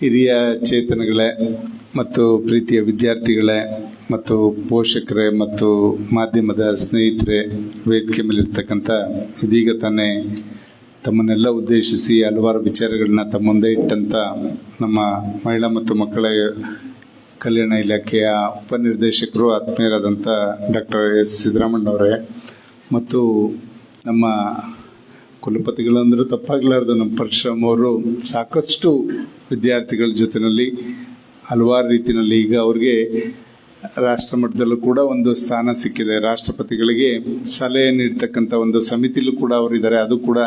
ಹಿರಿಯ ಚೇತನಗಳೇ ಮತ್ತು ಪ್ರೀತಿಯ ವಿದ್ಯಾರ್ಥಿಗಳೇ ಮತ್ತು ಪೋಷಕರೇ ಮತ್ತು ಮಾಧ್ಯಮದ ಸ್ನೇಹಿತರೆ, ವೇದಿಕೆ ಮೇಲಿರ್ತಕ್ಕಂಥ ಇದೀಗ ತಾನೇ ತಮ್ಮನ್ನೆಲ್ಲ ಉದ್ದೇಶಿಸಿ ಹಲವಾರು ವಿಚಾರಗಳನ್ನ ತಮ್ಮ ಮುಂದೆ ಇಟ್ಟಂಥ ನಮ್ಮ ಮಹಿಳಾ ಮತ್ತು ಮಕ್ಕಳ ಕಲ್ಯಾಣ ಇಲಾಖೆಯ ಉಪನಿರ್ದೇಶಕರು, ಆತ್ಮೀಯರಾದಂಥ ಡಾಕ್ಟರ್ ಎಸ್. ಸಿದ್ದರಾಮಣ್ಣವರೇ ಮತ್ತು ನಮ್ಮ ಕುಲಪತಿಗಳು ಅಂದ್ರೆ ತಪ್ಪಾಗಲಾರ್ದು ನಮ್ಮ ಪರಶುರಾಮ್ ಅವರು ಸಾಕಷ್ಟು ವಿದ್ಯಾರ್ಥಿಗಳ ಜೊತೆಯಲ್ಲಿ ಹಲವಾರು ರೀತಿಯಲ್ಲಿ ಈಗ ಅವ್ರಿಗೆ ರಾಷ್ಟ್ರ ಮಟ್ಟದಲ್ಲೂ ಕೂಡ ಒಂದು ಸ್ಥಾನ ಸಿಕ್ಕಿದೆ. ರಾಷ್ಟ್ರಪತಿಗಳಿಗೆ ಸಲಹೆ ನೀಡ್ತಕ್ಕಂಥ ಒಂದು ಸಮಿತಿಲೂ ಕೂಡ ಅವರಿದ್ದಾರೆ ಅದು ಕೂಡ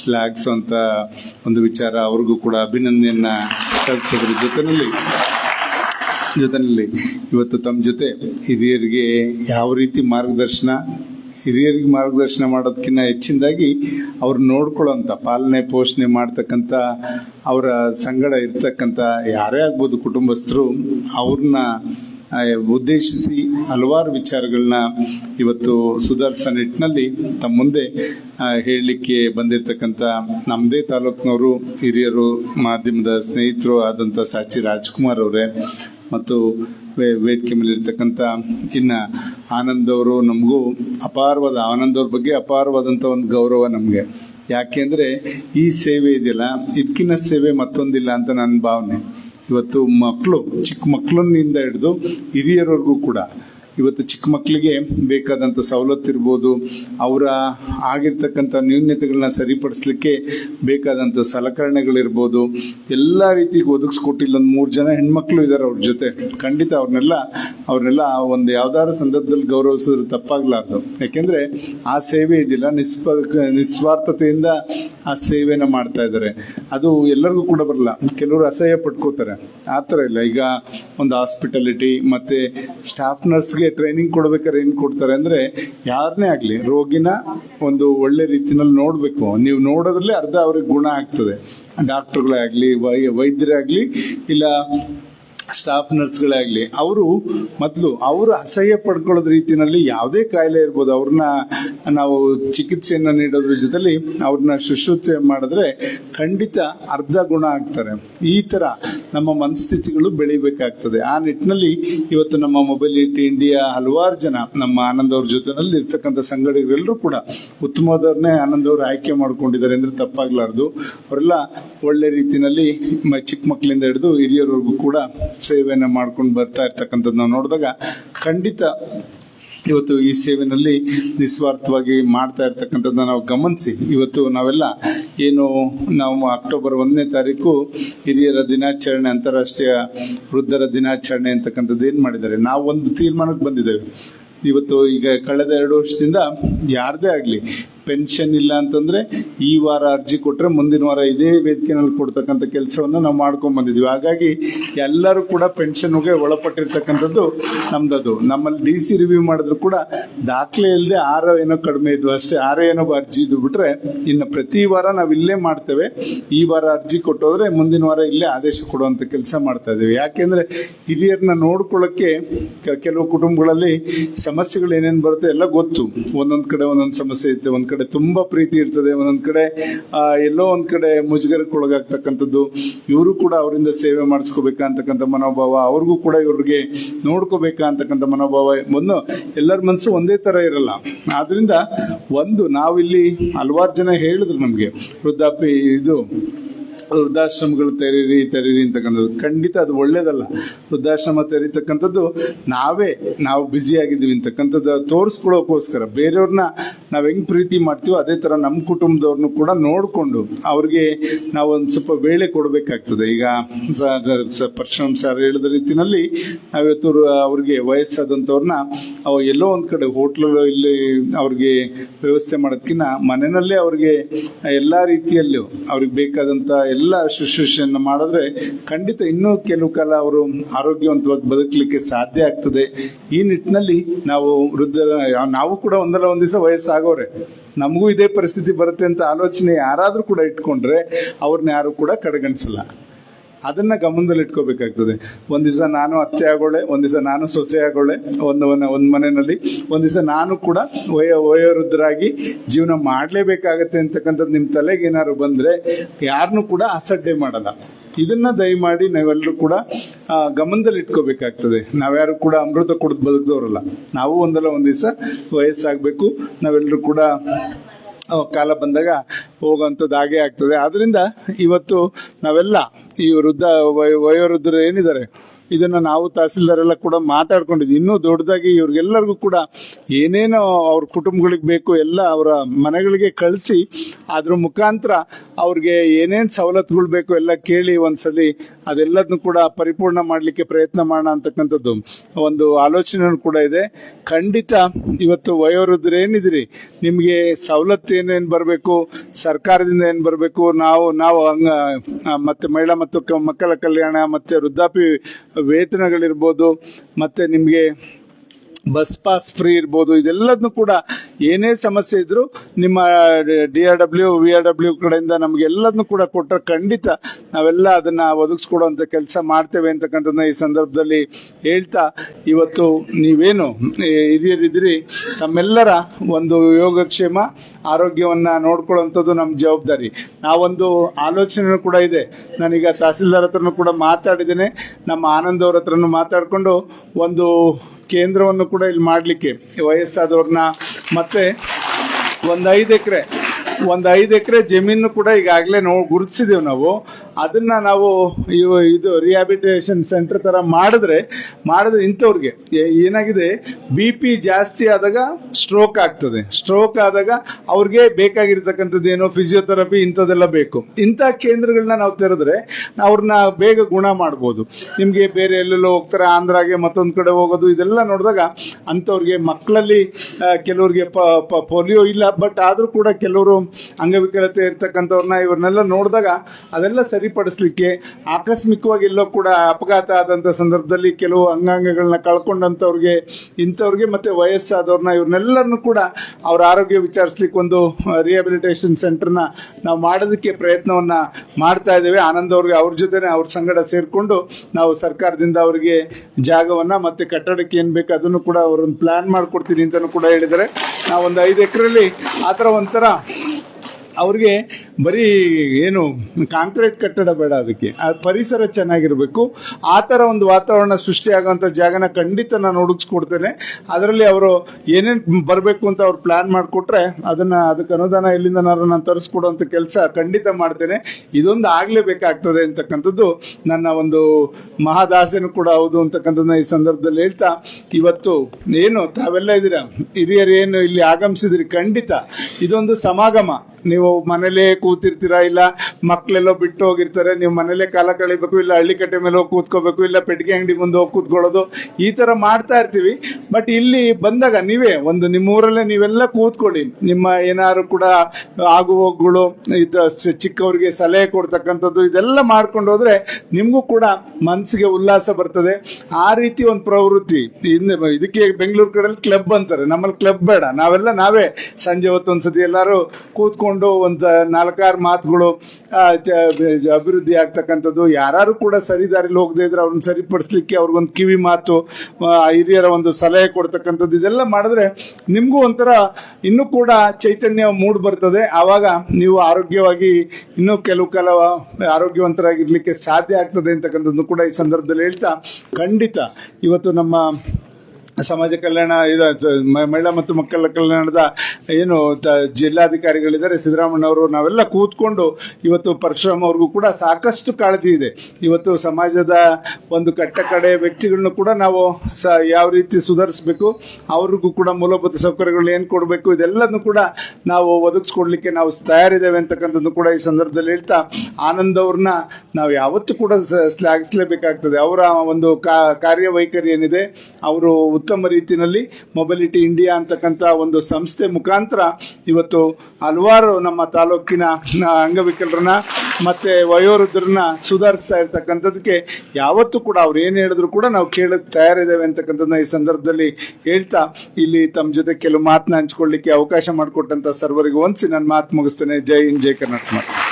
ಶ್ಲಾಘಿಸುವಂಥ ಒಂದು ವಿಚಾರ. ಅವ್ರಿಗೂ ಕೂಡ ಅಭಿನಂದನೆಯನ್ನು ಸಲ್ಲಿಸೋದ್ರ ಜೊತೆಯಲ್ಲಿ ಜೊತೆಯಲ್ಲಿ ಇವತ್ತು ತಮ್ಮ ಜೊತೆ ಹಿರಿಯರಿಗೆ ಯಾವ ರೀತಿ ಮಾರ್ಗದರ್ಶನ ಹಿರಿಯರಿಗೆ ಮಾರ್ಗದರ್ಶನ ಮಾಡೋದಕ್ಕಿಂತ ಹೆಚ್ಚಿನದಾಗಿ ಅವ್ರು ನೋಡ್ಕೊಳ್ಳೋಂಥ ಪಾಲನೆ, ಪೋಷಣೆ ಮಾಡ್ತಕ್ಕಂಥ ಅವರ ಸಂಗಡ ಇರ್ತಕ್ಕಂಥ ಯಾರೇ ಆಗ್ಬೋದು ಕುಟುಂಬಸ್ಥರು, ಅವ್ರನ್ನ ಉದ್ದೇಶಿಸಿ ಹಲವಾರು ವಿಚಾರಗಳನ್ನ ಇವತ್ತು ಸುಧಾರಿಸೋ ನಿಟ್ಟಿನಲ್ಲಿ ತಮ್ಮ ಮುಂದೆ ಹೇಳಲಿಕ್ಕೆ ಬಂದಿರತಕ್ಕಂಥ ನಮ್ಮದೇ ತಾಲೂಕಿನವರು ಹಿರಿಯರು, ಮಾಧ್ಯಮದ ಸ್ನೇಹಿತರು ಆದಂಥ ಸಾಚಿ ರಾಜ್ಕುಮಾರ್ ಅವರೇ ಮತ್ತು ವೇದಿಕೆ ಮೇಲೆ ಇರ್ತಕ್ಕಂಥ ಇನ್ನ ಆನಂದ್ ಅವರು ನಮಗೂ ಅಪಾರವಾದ ಆನಂದ್ ಅವ್ರ ಬಗ್ಗೆ ಅಪಾರವಾದಂಥ ಒಂದು ಗೌರವ ನಮಗೆ. ಯಾಕೆಂದ್ರೆ ಈ ಸೇವೆ ಇದೆಯಲ್ಲ ಇದಕ್ಕಿನ್ನ ಸೇವೆ ಮತ್ತೊಂದಿಲ್ಲ ಅಂತ ನನ್ನ ಭಾವನೆ. ಇವತ್ತು ಮಕ್ಕಳು ಚಿಕ್ಕ ಮಕ್ಕಳನ್ನಿಂದ ಹಿಡಿದು ಹಿರಿಯರವರೆಗೂ ಕೂಡ ಇವತ್ತು ಚಿಕ್ಕ ಮಕ್ಕಳಿಗೆ ಬೇಕಾದಂಥ ಸವಲತ್ತು ಇರ್ಬೋದು, ಅವರ ಆಗಿರ್ತಕ್ಕಂಥ ನ್ಯೂನ್ಯತೆಗಳನ್ನ ಸರಿಪಡಿಸ್ಲಿಕ್ಕೆ ಬೇಕಾದಂಥ ಸಲಕರಣೆಗಳಿರ್ಬೋದು, ಎಲ್ಲ ರೀತಿಗೆ ಒದಗಿಸ್ಕೊಟ್ಟಿಲ್ಲ. ಒಂದು ಮೂರು ಜನ ಹೆಣ್ಮಕ್ಳು ಇದ್ದಾರೆ ಅವ್ರ ಜೊತೆ. ಖಂಡಿತ ಅವ್ರನ್ನೆಲ್ಲ ಅವ್ರನ್ನೆಲ್ಲ ಒಂದು ಯಾವ್ದಾದ್ರು ಸಂದರ್ಭದಲ್ಲಿ ಗೌರವಿಸಿದ್ರೆ ತಪ್ಪಾಗ್ಲಾರ್ದು. ಯಾಕೆಂದ್ರೆ ಆ ಸೇವೆ ಇದಿಲ್ಲ. ನಿಸ್ಪ, ನಿಸ್ವಾರ್ಥತೆಯಿಂದ ಆ ಸೇವೆನ ಮಾಡ್ತಾ ಇದ್ದಾರೆ. ಅದು ಎಲ್ಲರಿಗೂ ಕೂಡ ಬರಲ್ಲ. ಕೆಲವರು ಅಸಹ್ಯ ಪಟ್ಕೋತಾರೆ. ಆ ಥರ ಇಲ್ಲ. ಈಗ ಒಂದು ಹಾಸ್ಪಿಟಾಲಿಟಿ ಮತ್ತೆ ಸ್ಟಾಫ್ ನರ್ಸ್ಗೆ ಟ್ರೈನಿಂಗ್ ಕೊಡ್ಬೇಕಾದ್ರೆ ಏನು ಕೊಡ್ತಾರೆ ಅಂದ್ರೆ ಯಾರನ್ನೇ ಆಗಲಿ, ರೋಗಿನ ಒಂದು ಒಳ್ಳೆ ರೀತಿನಲ್ಲಿ ನೋಡಬೇಕು. ನೀವು ನೋಡೋದ್ರಲ್ಲಿ ಅರ್ಧ ಅವ್ರಿಗೆ ಗುಣ ಆಗ್ತದೆ. ಡಾಕ್ಟರ್ಗಳೇ ಆಗಲಿ ವೈ ವೈದ್ಯರೇ ಆಗಲಿ ಇಲ್ಲ ಸ್ಟಾಫ್ ನರ್ಸ್ಗಳೇ ಆಗಲಿ ಅವರು ಮೊದಲು ಅವರು ಅಸಹ್ಯ ಪಡ್ಕೊಳ್ಳೋದ್ ರೀತಿಯಲ್ಲಿ ಯಾವುದೇ ಕಾಯಿಲೆ ಇರ್ಬೋದು, ಅವ್ರನ್ನ ನಾವು ಚಿಕಿತ್ಸೆಯನ್ನು ನೀಡೋದ್ರ ಜೊತೆಲಿ ಅವ್ರನ್ನ ಶುಶ್ರೂಷೆ ಮಾಡಿದ್ರೆ ಖಂಡಿತ ಅರ್ಧ ಗುಣ ಆಗ್ತಾರೆ. ಈ ಥರ ನಮ್ಮ ಮನಸ್ಥಿತಿಗಳು ಬೆಳಿಬೇಕಾಗ್ತದೆ. ಆ ನಿಟ್ಟಿನಲ್ಲಿ ಇವತ್ತು ನಮ್ಮ ಮೊಬಿಲಿಟಿ ಇಂಡಿಯಾ ಹಲವಾರು ಜನ ನಮ್ಮ ಆನಂದ್ ಅವ್ರ ಜೊತೆನಲ್ಲಿ ಇರ್ತಕ್ಕಂಥ ಸಂಘಟಕರೆಲ್ಲರೂ ಕೂಡ ಉತ್ತಮವಾದವ್ರನ್ನೇ ಆನಂದ್ ಅವರು ಆಯ್ಕೆ ಮಾಡ್ಕೊಂಡಿದ್ದಾರೆ ಅಂದ್ರೆ ತಪ್ಪಾಗ್ಲಾರ್ದು. ಅವರೆಲ್ಲ ಒಳ್ಳೆ ರೀತಿಯಲ್ಲಿ ಚಿಕ್ಕ ಮಕ್ಕಳಿಂದ ಹಿಡಿದು ಹಿರಿಯರವರೆಗೂ ಕೂಡ ಸೇವೆಯನ್ನು ಮಾಡ್ಕೊಂಡು ಬರ್ತಾ ಇರ್ತಕ್ಕಂಥದ್ದು ನಾವು ನೋಡಿದಾಗ ಖಂಡಿತ ಇವತ್ತು ಈ ಸೇವೆನಲ್ಲಿ ನಿಸ್ವಾರ್ಥವಾಗಿ ಮಾಡ್ತಾ ಇರ್ತಕ್ಕಂಥದ್ದನ್ನ ನಾವು ಗಮನಿಸಿ. ಇವತ್ತು ನಾವೆಲ್ಲ ಏನು ನಾವು ಅಕ್ಟೋಬರ್ ಒಂದನೇ ತಾರೀಕು ಹಿರಿಯರ ದಿನಾಚರಣೆ, ಅಂತಾರಾಷ್ಟ್ರೀಯ ವೃದ್ಧರ ದಿನಾಚರಣೆ ಅಂತಕ್ಕಂಥದ್ದು ಏನು ಮಾಡಿದ್ದಾರೆ? ನಾವು ಒಂದು ತೀರ್ಮಾನಕ್ಕೆ ಬಂದಿದ್ದೇವೆ. ಇವತ್ತು ಈಗ ಕಳೆದ ಎರಡು ವರ್ಷದಿಂದ ಯಾರದೇ ಆಗಲಿ ಪೆನ್ಷನ್ ಇಲ್ಲ ಅಂತಂದ್ರೆ ಈ ವಾರ ಅರ್ಜಿ ಕೊಟ್ರೆ ಮುಂದಿನ ವಾರ ಇದೇ ವೇದಿಕೆನಲ್ಲಿ ಕೊಡ್ತಕ್ಕಂಥ ಕೆಲಸವನ್ನು ನಾವು ಮಾಡ್ಕೊಂಡ್ ಹಾಗಾಗಿ ಎಲ್ಲರೂ ಕೂಡ ಪೆನ್ಷನ್ಗೆ ಒಳಪಟ್ಟಿರ್ತಕ್ಕಂಥದ್ದು ನಮ್ದದು. ನಮ್ಮಲ್ಲಿ ಡಿ ಸಿ ರಿವ್ಯೂ ಮಾಡಿದ್ರು ಕೂಡ ದಾಖಲೆ ಇಲ್ಲದೆ ಆರ ಏನೋ ಕಡಿಮೆ ಇದ್ವು ಅಷ್ಟೇ. ಆರೋ ಏನೋ ಅರ್ಜಿ ಇದ್ದು ಬಿಟ್ರೆ ಇನ್ನು ಪ್ರತಿ ವಾರ ನಾವು ಇಲ್ಲೇ ಮಾಡ್ತೇವೆ. ಈ ವಾರ ಅರ್ಜಿ ಕೊಟ್ಟೋದ್ರೆ ಮುಂದಿನ ವಾರ ಇಲ್ಲೇ ಆದೇಶ ಕೊಡುವಂತ ಕೆಲಸ ಮಾಡ್ತಾ ಇದ್ದೀವಿ ಯಾಕೆಂದ್ರೆ ಹಿರಿಯರನ್ನ ನೋಡ್ಕೊಳ್ಳೋಕ್ಕೆ ಕೆಲವು ಕುಟುಂಬಗಳಲ್ಲಿ ಸಮಸ್ಯೆಗಳು ಏನೇನು ಬರುತ್ತೆ ಎಲ್ಲ ಗೊತ್ತು. ಒಂದೊಂದ್ ಕಡೆ ಒಂದೊಂದು ಸಮಸ್ಯೆ ಇರುತ್ತೆ ಒಂದ್ ಕಡೆ ತುಂಬಾ ಪ್ರೀತಿ ಇರ್ತದೆ. ಒಂದೊಂದು ಕಡೆ ಎಲ್ಲೋ ಒಂದು ಕಡೆ ಮುಜುಗರಕ್ಕೊಳಗಾಗ್ತಕ್ಕಂಥದ್ದು. ಇವರು ಕೂಡ ಅವರಿಂದ ಸೇವೆ ಮಾಡಿಸ್ಕೋಬೇಕಾ ಅಂತಕ್ಕಂಥ ಮನೋಭಾವ, ಅವ್ರಿಗೂ ಕೂಡ ಇವ್ರಿಗೆ ನೋಡ್ಕೋಬೇಕಾ ಅಂತಕ್ಕಂಥ ಮನೋಭಾವ, ಒಂದು ಎಲ್ಲರ ಮನಸ್ಸು ಒಂದೇ ತರ ಇರಲ್ಲ. ಆದ್ರಿಂದ ಒಂದು, ನಾವಿಲ್ಲಿ ಹಲವಾರು ಜನ ಹೇಳಿದ್ರು ನಮ್ಗೆ ವೃದ್ಧಾಪಿ ಇದು, ವೃದ್ಧಾಶ್ರಮಗಳು ತೆರೀರಿ ತೆರೀರಿ ಅಂತಕ್ಕಂಥದ್ದು. ಖಂಡಿತ ಅದು ಒಳ್ಳೇದಲ್ಲ. ವೃದ್ಧಾಶ್ರಮ ತೆರೀತಕ್ಕಂಥದ್ದು, ನಾವೇ, ನಾವು ಬ್ಯುಸಿ ಆಗಿದ್ದೀವಿ ಅಂತಕ್ಕಂಥದ್ದು ತೋರಿಸ್ಕೊಳ್ಳೋಕೋಸ್ಕರ. ಬೇರೆಯವ್ರನ್ನ ನಾವು ಹೆಂಗ್ ಪ್ರೀತಿ ಮಾಡ್ತೀವೋ ಅದೇ ತರ ನಮ್ಮ ಕುಟುಂಬದವ್ರನ್ನು ಕೂಡ ನೋಡಿಕೊಂಡು ಅವ್ರಿಗೆ ನಾವು ಒಂದು ಸ್ವಲ್ಪ ವೇಳೆ ಕೊಡಬೇಕಾಗ್ತದೆ. ಈಗ ಪರಶುರಾಮ್ ಸರ್ ಹೇಳಿದ ರೀತಿಯಲ್ಲಿ ನಾವಿವತ್ತು ಅವ್ರಿಗೆ ವಯಸ್ಸಾದಂಥವ್ರನ್ನ ಅವು ಎಲ್ಲೋ ಒಂದು ಕಡೆ ಹೋಟ್ಲು ಇಲ್ಲಿ ಅವ್ರಿಗೆ ವ್ಯವಸ್ಥೆ ಮಾಡೋದಕ್ಕಿಂತ ಮನೆಯಲ್ಲೇ ಅವ್ರಿಗೆ ಎಲ್ಲಾ ರೀತಿಯಲ್ಲೂ ಅವ್ರಿಗೆ ಬೇಕಾದಂತ ಎಲ್ಲ ಶುಶ್ರೂಷೆಯನ್ನು ಮಾಡಿದ್ರೆ ಖಂಡಿತ ಇನ್ನೂ ಕೆಲವು ಕಾಲ ಅವರು ಆರೋಗ್ಯವಂತವಾಗಿ ಬದುಕಲಿಕ್ಕೆ ಸಾಧ್ಯ ಆಗ್ತದೆ. ಈ ನಿಟ್ಟಿನಲ್ಲಿ ನಾವು ವೃದ್ಧರ, ನಾವು ಕೂಡ ಒಂದಲ್ಲ ಒಂದು ದಿವಸ ವಯಸ್ಸಾಗೋರೆ ನಮಗೂ ಇದೇ ಪರಿಸ್ಥಿತಿ ಬರುತ್ತೆ ಅಂತ ಆಲೋಚನೆ ಯಾರಾದರೂ ಕೂಡ ಇಟ್ಕೊಂಡ್ರೆ ಅವ್ರನ್ನ ಯಾರು ಕೂಡ ಕಡೆಗಣಿಸಲ್ಲ. ಅದನ್ನ ಗಮನದಲ್ಲಿ ಇಟ್ಕೋಬೇಕಾಗ್ತದೆ. ಒಂದ್ ನಾನು ಅತ್ತೆ ಆಗೋಳೆ, ಒಂದ್ ನಾನು ಸೊಸೆ ಆಗೋಳೆ, ಒಂದು ಒಂದು- ಮನೆಯಲ್ಲಿ, ಒಂದ್ ದಿವಸ ನಾನು ಕೂಡ ವಯ, ವಯೋವೃದ್ಧರಾಗಿ ಜೀವನ ಮಾಡ್ಲೇಬೇಕಾಗತ್ತೆ ಅಂತಕ್ಕಂಥದ್ದು ನಿಮ್ ತಲೆಗೆ ಏನಾದ್ರು ಬಂದ್ರೆ ಯಾರನ್ನೂ ಕೂಡ ಅಸಡ್ಡೆ ಮಾಡಲ್ಲ. ಇದನ್ನ ದಯಮಾಡಿ ನಾವೆಲ್ಲರೂ ಕೂಡ ಗಮನದಲ್ಲಿ ಇಟ್ಕೋಬೇಕಾಗ್ತದೆ ನಾವ್ಯಾರು ಕೂಡ ಅಮೃತ ಕುಡಿದು ಬದುಕಿದವರಲ್ಲ, ನಾವು ಒಂದಲ್ಲ ಒಂದು ದಿವಸ ವಯಸ್ಸಾಗಬೇಕು. ನಾವೆಲ್ಲರೂ ಕೂಡ ಕಾಲ ಬಂದಾಗ ಹೋಗುವಂಥದ್ದು ಹಾಗೆ ಆಗ್ತದೆ. ಆದ್ರಿಂದ ಇವತ್ತು ನಾವೆಲ್ಲ ಈ ವೃದ್ಧ, ವಯ, ವಯೋವೃದ್ಧರು ಏನಿದ್ದಾರೆ ಇದನ್ನ ನಾವು ತಹಸೀಲ್ದಾರೆಲ್ಲ ಕೂಡ ಮಾತಾಡ್ಕೊಂಡಿದ್ವಿ. ಇನ್ನೂ ದೊಡ್ಡದಾಗಿ ಇವ್ರಿಗೆಲ್ಲರಿಗೂ ಕೂಡ ಏನೇನೋ ಅವ್ರ ಕುಟುಂಬಗಳಿಗೆ ಬೇಕು ಎಲ್ಲ ಅವರ ಮನೆಗಳಿಗೆ ಕಳಿಸಿ, ಅದ್ರ ಮುಖಾಂತರ ಅವ್ರಿಗೆ ಏನೇನು ಸವಲತ್ತುಗಳು ಬೇಕು ಎಲ್ಲ ಕೇಳಿ ಒಂದ್ಸಲಿ ಅದೆಲ್ಲದನ್ನು ಕೂಡ ಪರಿಪೂರ್ಣ ಮಾಡಲಿಕ್ಕೆ ಪ್ರಯತ್ನ ಮಾಡೋಣ ಅಂತಕ್ಕಂಥದ್ದು ಒಂದು ಆಲೋಚನೆ ಕೂಡ ಇದೆ. ಖಂಡಿತ ಇವತ್ತು ವಯೋವೃದ್ಧರು ಏನಿದ್ರಿ ನಿಮಗೆ ಸವಲತ್ತು ಏನೇನು ಬರಬೇಕು? ಸರ್ಕಾರದಿಂದ ಏನು ಬರಬೇಕು? ನಾವು ನಾವು ಹಂಗ ಮತ್ತೆ ಮಹಿಳಾ ಮತ್ತು ಮಕ್ಕಳ ಕಲ್ಯಾಣ, ಮತ್ತೆ ವೃದ್ಧಾಪ್ಯ ವೇತನಗಳಿರ್ಬೋದು ಮತ್ತು ನಿಮಗೆ ಬಸ್ ಪಾಸ್ ಫ್ರೀ ಇರ್ಬೋದು ಇದೆಲ್ಲದನ್ನು ಕೂಡ ಏನೇ ಸಮಸ್ಯೆ ಇದ್ರು ನಿಮ್ಮ D R W, V R W ಕಡೆಯಿಂದ ನಮ್ಗೆ ಎಲ್ಲದನ್ನು ಕೂಡ ಕೊಟ್ಟರೆ ಖಂಡಿತ ನಾವೆಲ್ಲ ಅದನ್ನ ಒದಗಿಸ್ಕೊಡುವಂಥ ಕೆಲಸ ಮಾಡ್ತೇವೆ ಅಂತಕ್ಕಂಥದ್ದನ್ನ ಈ ಸಂದರ್ಭದಲ್ಲಿ ಹೇಳ್ತಾ ಇವತ್ತು ನೀವೇನು ಹಿರಿಯರಿದ್ರಿ ತಮ್ಮೆಲ್ಲರ ಒಂದು ಯೋಗಕ್ಷೇಮ, ಆರೋಗ್ಯವನ್ನ ನೋಡ್ಕೊಳ್ಳುವಂಥದ್ದು ನಮ್ಮ ಜವಾಬ್ದಾರಿ. ನಾವೊಂದು ಆಲೋಚನೆ ಕೂಡ ಇದೆ. ನಾನೀಗ ತಹಸೀಲ್ದಾರ್ ಹತ್ರನೂ ಕೂಡ ಮಾತಾಡಿದ್ದೇನೆ. ನಮ್ಮ ಆನಂದ್ ಅವ್ರ ಹತ್ರನೂ ಮಾತಾಡಿಕೊಂಡು ಒಂದು ಕೇಂದ್ರವನ್ನು ಕೂಡ ಇಲ್ಲಿ ಮಾಡಲಿಕ್ಕೆ ವಯಸ್ಸಾದವ್ರನ್ನ ಮತ್ತೆ ಒಂದು ಐದು ಎಕರೆ ಒಂದು ಐದು ಎಕರೆ ಜಮೀನು ಕೂಡ ಈಗಾಗಲೇ ನಾವು ಗುರುತಿಸಿದ್ದೇವೆ ನಾವು. ಅದನ್ನ ನಾವು ಇವು ಇದು ರಿಹ್ಯಾಬಿಟೇಷನ್ ಸೆಂಟರ್ ತರ ಮಾಡಿದ್ರೆ ಮಾಡಿದ್ರೆ ಇಂಥವ್ರಿಗೆ ಏನಾಗಿದೆ ಬಿ ಪಿ ಜಾಸ್ತಿ ಆದಾಗ ಸ್ಟ್ರೋಕ್ ಆಗ್ತದೆ. ಸ್ಟ್ರೋಕ್ ಆದಾಗ ಅವ್ರಿಗೆ ಬೇಕಾಗಿರ್ತಕ್ಕಂಥದ್ದು ಏನೋ ಫಿಸಿಯೋಥೆರಪಿ ಇಂಥದ್ದೆಲ್ಲ ಬೇಕು. ಇಂಥ ಕೇಂದ್ರಗಳನ್ನ ನಾವು ತೆರೆದ್ರೆ ಅವ್ರನ್ನ ಬೇಗ ಗುಣ ಮಾಡ್ಬೋದು. ನಿಮಗೆ ಬೇರೆ ಎಲ್ಲೆಲ್ಲೋ ಹೋಗ್ತಾರೆ, ಆಂಧ್ರಾಗೆ ಮತ್ತೊಂದು ಕಡೆ ಹೋಗೋದು, ಇದೆಲ್ಲ ನೋಡಿದಾಗ ಅಂಥವ್ರಿಗೆ ಮಕ್ಕಳಲ್ಲಿ ಕೆಲವ್ರಿಗೆ ಪೋಲಿಯೋ ಇಲ್ಲ, ಬಟ್ ಆದರೂ ಕೂಡ ಕೆಲವರು ಅಂಗವಿಕಲತೆ ಇರ್ತಕ್ಕಂಥವ್ರನ್ನ ಇವ್ರನ್ನೆಲ್ಲ ನೋಡಿದಾಗ ಅದೆಲ್ಲ ಸರಿಪಡಿಸ್ಲಿಕ್ಕೆ ಆಕಸ್ಮಿಕವಾಗಿ ಎಲ್ಲೋ ಕೂಡ ಅಪಘಾತ ಆದಂಥ ಸಂದರ್ಭದಲ್ಲಿ ಕೆಲವು ಅಂಗಾಂಗಗಳನ್ನ ಕಳ್ಕೊಂಡಂಥವ್ರಿಗೆ ಇಂಥವ್ರಿಗೆ ಮತ್ತೆ ವಯಸ್ಸಾದವ್ರನ್ನ ಇವ್ರನ್ನೆಲ್ಲರನ್ನು ಕೂಡ ಅವ್ರ ಆರೋಗ್ಯ ವಿಚಾರಿಸ್ಲಿಕ್ಕೆ ಒಂದು ರಿಹ್ಯಾಬಿಲಿಟೇಷನ್ ಸೆಂಟರ್ನ ನಾವು ಮಾಡೋದಕ್ಕೆ ಪ್ರಯತ್ನವನ್ನ ಮಾಡ್ತಾ ಇದ್ದೇವೆ. ಆನಂದ್ ಅವ್ರಿಗೆ ಅವ್ರ ಜೊತೆನೆ ಅವ್ರ ಸಂಗಡ ಸೇರಿಕೊಂಡು ನಾವು ಸರ್ಕಾರದಿಂದ ಅವರಿಗೆ ಜಾಗವನ್ನ ಮತ್ತೆ ಕಟ್ಟಡಕ್ಕೆ ಏನು ಬೇಕು ಅದನ್ನು ಕೂಡ ಅವ್ರನ್ನ ಪ್ಲಾನ್ ಮಾಡಿಕೊಡ್ತೀನಿ ಅಂತಲೂ ಕೂಡ ಹೇಳಿದ್ದಾರೆ. ನಾವು ಒಂದು ಐದು ಎಕರೆಯಲ್ಲಿ ಆ ಥರ ಒಂಥರ ಅವ್ರಿಗೆ ಬರೀ ಏನು ಕಾಂಕ್ರೀಟ್ ಕಟ್ಟಡ ಬೇಡ ಅದಕ್ಕೆ. ಆ ಪರಿಸರ ಚೆನ್ನಾಗಿರಬೇಕು. ಆ ಥರ ಒಂದು ವಾತಾವರಣ ಸೃಷ್ಟಿಯಾಗುವಂಥ ಜಾಗನ ಖಂಡಿತ ನಾನು ಹುಡುಕ್ಸ್ಕೊಡ್ತೇನೆ. ಅದರಲ್ಲಿ ಅವರು ಏನೇನು ಬರಬೇಕು ಅಂತ ಅವ್ರು ಪ್ಲ್ಯಾನ್ ಮಾಡಿಕೊಟ್ರೆ ಅದನ್ನು, ಅದಕ್ಕೆ ಅನುದಾನ ಎಲ್ಲಿಂದ ನಾನು ತರಿಸ್ಕೊಡುವಂಥ ಕೆಲಸ ಖಂಡಿತ ಮಾಡ್ತೇನೆ. ಇದೊಂದು ಆಗಲೇಬೇಕಾಗ್ತದೆ ಅಂತಕ್ಕಂಥದ್ದು ನನ್ನ ಒಂದು ಮಹಾದಾಸೆನೂ ಕೂಡ ಹೌದು ಅಂತಕ್ಕಂಥದ್ದನ್ನ ಈ ಸಂದರ್ಭದಲ್ಲಿ ಹೇಳ್ತಾ, ಇವತ್ತು ಏನು ತಾವೆಲ್ಲ ಇದ್ದೀರಾ? ಹಿರಿಯರು ಏನು ಇಲ್ಲಿ ಆಗಮಿಸಿದ್ರಿ? ಖಂಡಿತ. ಇದೊಂದು ಸಮಾಗಮ. ನೀವು ಮನೇಲೇ ಕೂತಿರ್ತೀರಾ ಇಲ್ಲ ಮಕ್ಕಳೆಲ್ಲೋ ಬಿಟ್ಟು ಹೋಗಿರ್ತಾರೆ, ನೀವು ಮನೇಲೇ ಕಾಲ ಕಳಿಬೇಕು ಇಲ್ಲ ಹಳ್ಳಿ ಕಟ್ಟೆ ಮೇಲೆ ಹೋಗಿ ಕೂತ್ಕೋಬೇಕು, ಇಲ್ಲ ಪೆಟ್ಟಿಗೆ ಅಂಗಡಿ ಮುಂದೆ ಹೋಗಿ ಕೂತ್ಕೊಳ್ಳೋದು, ಈ ತರ ಮಾಡ್ತಾ ಇರ್ತೀವಿ. ಬಟ್ ಇಲ್ಲಿ ಬಂದಾಗ ನೀವೇ ಒಂದು ನಿಮ್ಮ ಊರಲ್ಲೇ ನೀವೆಲ್ಲ ಕೂತ್ಕೊಳ್ಳಿ. ನಿಮ್ಮ ಏನಾದ್ರು ಕೂಡ ಆಗು ಇದು ಚಿಕ್ಕವರಿಗೆ ಸಲಹೆ ಕೊಡ್ತಕ್ಕಂಥದ್ದು ಇದೆಲ್ಲ ಮಾಡ್ಕೊಂಡು ಹೋದ್ರೆ ನಿಮಗೂ ಕೂಡ ಮನಸ್ಸಿಗೆ ಉಲ್ಲಾಸ ಬರ್ತದೆ. ಆ ರೀತಿ ಒಂದು ಪ್ರವೃತ್ತಿ. ಇದಕ್ಕೆ ಬೆಂಗಳೂರು ಕಡೆಯಲ್ಲಿ ಕ್ಲಬ್ ಅಂತಾರೆ. ನಮ್ಮಲ್ಲಿ ಕ್ಲಬ್ ಬೇಡ. ನಾವೆಲ್ಲ ನಾವೇ ಸಂಜೆ ಹೊತ್ತು ಒಂದ್ಸತಿ ಎಲ್ಲರೂ ಕೂತ್ಕೊಂಡು ಒಂದು ನಾಲ್ಕಾರು ಮಾತುಗಳು ಅಭಿವೃದ್ಧಿ ಆಗ್ತಕ್ಕಂಥದ್ದು. ಯಾರು ಕೂಡ ಸರಿ ದಾರಿಲಿ ಹೋಗದೆ ಇದ್ರೆ ಅವ್ರನ್ನ ಸರಿಪಡಿಸ್ಲಿಕ್ಕೆ ಅವ್ರಿಗೊಂದು ಕಿವಿ ಮಾತು ಹಿರಿಯರ ಒಂದು ಸಲಹೆ ಕೊಡ್ತಕ್ಕಂಥದ್ದು. ಇದೆಲ್ಲ ಮಾಡಿದ್ರೆ ನಿಮಗೂ ಒಂಥರ ಇನ್ನೂ ಕೂಡ ಚೈತನ್ಯ ಮೂಡ್ ಬರ್ತದೆ. ಆವಾಗ ನೀವು ಆರೋಗ್ಯವಾಗಿ ಇನ್ನೂ ಕೆಲವು ಕಾಲ ಆರೋಗ್ಯವಂತರಾಗಿರ್ಲಿಕ್ಕೆ ಸಾಧ್ಯ ಆಗ್ತದೆ ಅಂತಕ್ಕಂಥದ್ದು ಕೂಡ ಈ ಸಂದರ್ಭದಲ್ಲಿ ಹೇಳ್ತಾ ಖಂಡಿತ ಇವತ್ತು ನಮ್ಮ ಸಮಾಜ ಕಲ್ಯಾಣ, ಇದು ಮಹಿಳಾ ಮತ್ತು ಮಕ್ಕಳ ಕಲ್ಯಾಣದ ಏನು ಜಿಲ್ಲಾಧಿಕಾರಿಗಳಿದ್ದಾರೆ ಜಿಲ್ಲಾಧಿಕಾರಿಗಳಿದ್ದಾರೆ ಸಿದ್ದರಾಮಣ್ಣವರು ನಾವೆಲ್ಲ ಕೂತ್ಕೊಂಡು ಇವತ್ತು ಪರಶುರಾಮ್ ಅವ್ರಿಗೂ ಕೂಡ ಸಾಕಷ್ಟು ಕಾಳಜಿ ಇದೆ. ಇವತ್ತು ಸಮಾಜದ ಒಂದು ಕಟ್ಟ ಕಡೆ ವ್ಯಕ್ತಿಗಳನ್ನ ಕೂಡ ನಾವು ಸ, ಯಾವ ರೀತಿ ಸುಧಾರಿಸಬೇಕು, ಅವ್ರಿಗೂ ಕೂಡ ಮೂಲಭೂತ ಸೌಕರ್ಯಗಳು ಏನು ಕೊಡಬೇಕು ಇದೆಲ್ಲದನ್ನು ಕೂಡ ನಾವು ಒದಗಿಸ್ಕೊಡ್ಲಿಕ್ಕೆ ನಾವು ತಯಾರಿದ್ದೇವೆ ಅಂತಕ್ಕಂಥದ್ದು ಕೂಡ ಈ ಸಂದರ್ಭದಲ್ಲಿ ಹೇಳ್ತಾ, ಆನಂದ್ ಅವ್ರನ್ನ ನಾವು ಯಾವತ್ತೂ ಕೂಡ ಶ್ಲಾಘಿಸಲೇಬೇಕಾಗ್ತದೆ. ಅವರ ಒಂದು ಕಾ- ಕಾರ್ಯವೈಖರಿ ಏನಿದೆ, ಅವರು ಉತ್ತಮ ರೀತಿಯಲ್ಲಿ ಮೊಬಿಲಿಟಿ ಇಂಡಿಯಾ ಅಂತಕ್ಕಂಥ ಒಂದು ಸಂಸ್ಥೆ ಮುಖಾಂತರ ಇವತ್ತು ಹಲವಾರು ನಮ್ಮ ತಾಲೂಕಿನ ಅಂಗವಿಕಲರನ್ನ ಮತ್ತೆ ವಯೋವೃದ್ಧರನ್ನ ಸುಧಾರಿಸ್ತಾ ಇರ್ತಕ್ಕಂಥದ್ದಕ್ಕೆ ಯಾವತ್ತೂ ಕೂಡ ಅವ್ರು ಏನು ಹೇಳಿದ್ರು ಕೂಡ ನಾವು ಕೇಳಕ್ಕೆ ತಯಾರಿದ್ದೇವೆ ಅಂತಕ್ಕಂಥದ್ದನ್ನ ಈ ಸಂದರ್ಭದಲ್ಲಿ ಹೇಳ್ತಾ ಇಲ್ಲಿ ತಮ್ಮ ಜೊತೆ ಕೆಲವು ಮಾತನ್ನ ಹಂಚ್ಕೊಳ್ಳಿಕ್ಕೆ ಅವಕಾಶ ಮಾಡಿಕೊಟ್ಟಂತ ಸರ್ವರಿಗೆ ಒಂದ್ಸಿ ನಾನು ಮಾತು ಮುಗಿಸ್ತೇನೆ. ಜೈ ಹಿಂದ್, ಜೈ ಕರ್ನಾಟಕ